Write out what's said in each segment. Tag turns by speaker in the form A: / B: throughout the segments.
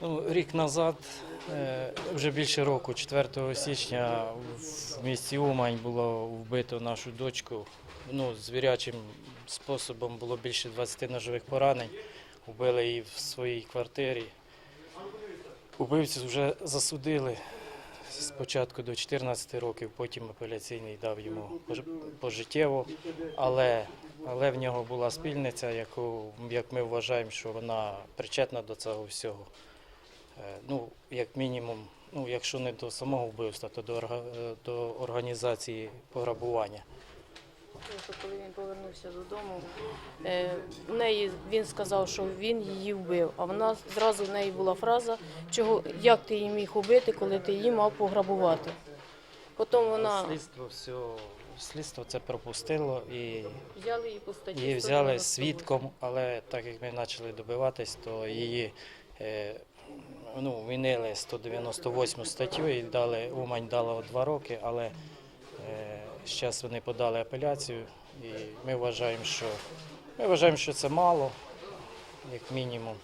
A: Ну, рік назад, е, вже більше року, 4 січня, в місті Умань було вбито нашу дочку. Ну, звірячим способом було більше 20 ножових поранень. Вбили її в своїй квартирі. Убивцю вже засудили спочатку до 14 років, потім апеляційний дав йому пожиттєво. Але, але в нього була спільниця, яку, як ми вважаємо, що вона причетна до цього всього. Е, Ну, як мінімум, ну, якщо не до самого вбивства, то до, е, до організації пограбування.
B: Коли він повернувся додому, е, в неї він сказав, що він її вбив. А вона зразу в неї була фраза, чого як ти її міг убити, коли ти її мав пограбувати. Потім вона
A: Слідство все, слідство це пропустило і
B: взяли її по статті.
A: її взяли свідком, але так як ми почали добиватись, то її ну, винили 198 статтю і дали, Умань дала два роки, але е, зараз вони подали апеляцію і ми вважаємо, що ми вважаємо, що це мало, як мінімум.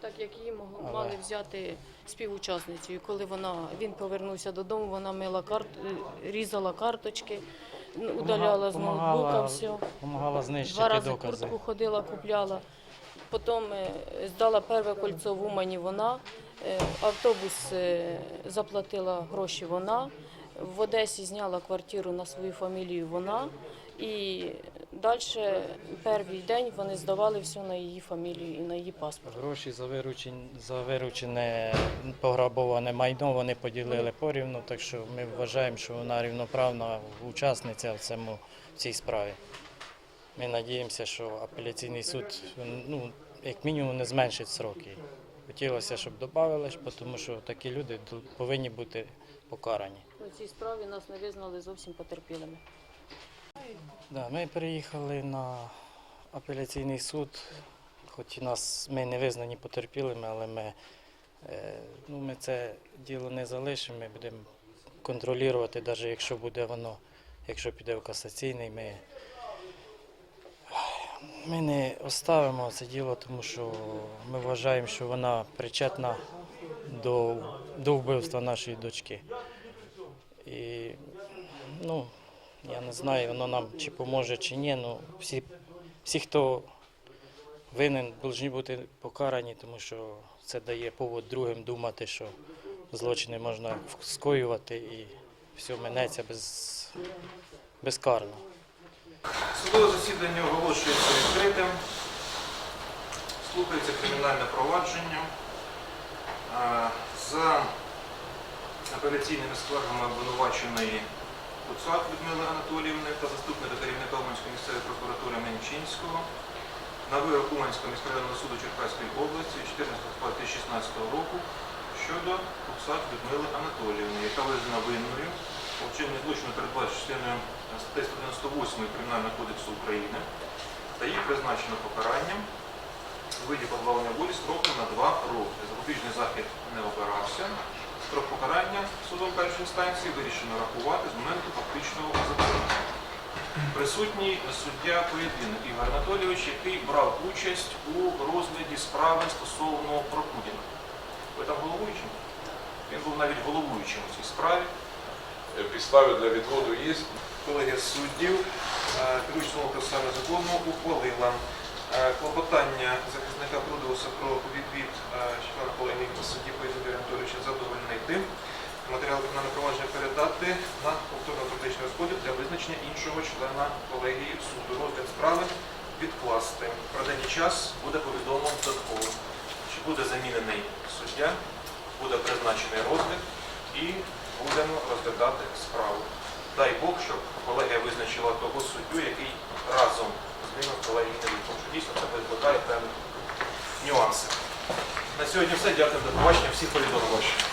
B: Так як її
A: Але-
B: мали взяти співучасницею. Коли вона він повернувся додому, вона мила карт, е, різала карточки, ну, удаляла з ноутбука все.
A: Помагала
B: Два рази
A: докази.
B: куртку ходила, купляла. Потім е, здала перше кольцо в Умані вона, е, автобус е, заплатила гроші вона, в Одесі зняла квартиру на свою фамілію вона. І далі перший день вони здавали все на її фамілію і на її паспорт.
A: Гроші за виручень, за виручене пограбоване майно вони поділили порівну, так що ми вважаємо, що вона рівноправна учасниця в цьому в цій справі. Ми надіємося, що апеляційний суд ну, як мінімум не зменшить сроки. Хотілося, щоб додали, тому що такі люди повинні бути покарані.
B: У цій справі нас не визнали зовсім потерпілими.
A: Да, ми приїхали на апеляційний суд, хоч нас ми не визнані потерпілими, але ми, е, ну, ми це діло не залишимо, ми будемо контролювати, навіть якщо буде воно, якщо піде в касаційний, ми, ми не оставимо це діло, тому що ми вважаємо, що вона причетна до, до вбивства нашої дочки. І ну, я не знаю, воно нам чи поможе, чи ні. Ну, всі, всі, хто винен, повинні бути покарані, тому що це дає повод другим думати, що злочини можна скоювати і все минеться без, безкарно.
C: Судове засідання оголошується відкритим. Слухається кримінальне провадження. За апеляційними скаргами обвинуваченої Куцак Людмили Анатоліївни та заступника керівника Уманської місцевої прокуратури Менчинського на вирок Уманського міськрайонного суду Черкаської області 14 листопада 2016 року щодо Куцак Людмили Анатоліївни, яка визнана винною у вчиненні злочину передбачено частиною статті 198 Кримінального кодексу України та їй призначено покаранням у виді позбавлення волі строком на 2 роки. Запобіжний захід не обирався. Строк покарання судом першої інстанції вирішено рахувати з моменту фактичного затримання. Присутній суддя поєдинок Ігор Анатолійович, який брав участь у розгляді справи стосовно Прокудіна. Ви там головуючим? Він був навіть головуючим у цій справі.
D: Підстави для відводу є.
C: Колегія суддів е, підручного процесуального закону ухвалила е, клопотання захисника Прудоуса про відвід члена колегії судді Поїзду Анатолійовича задовольнити. Матеріал кримінального провадження передати на повторно критичний розподіл для визначення іншого члена колегії суду. Розгляд справи відкласти. Про даний час буде повідомлено додатково, чи буде замінений суддя, буде призначений розгляд будемо розглядати справу. Дай Бог, щоб колегія визначила того суддю, який разом з ними в колегії не. Тому що дійсно це викликає певні нюанси. На сьогодні все. Дякую за побачення. Всіх повідомлень.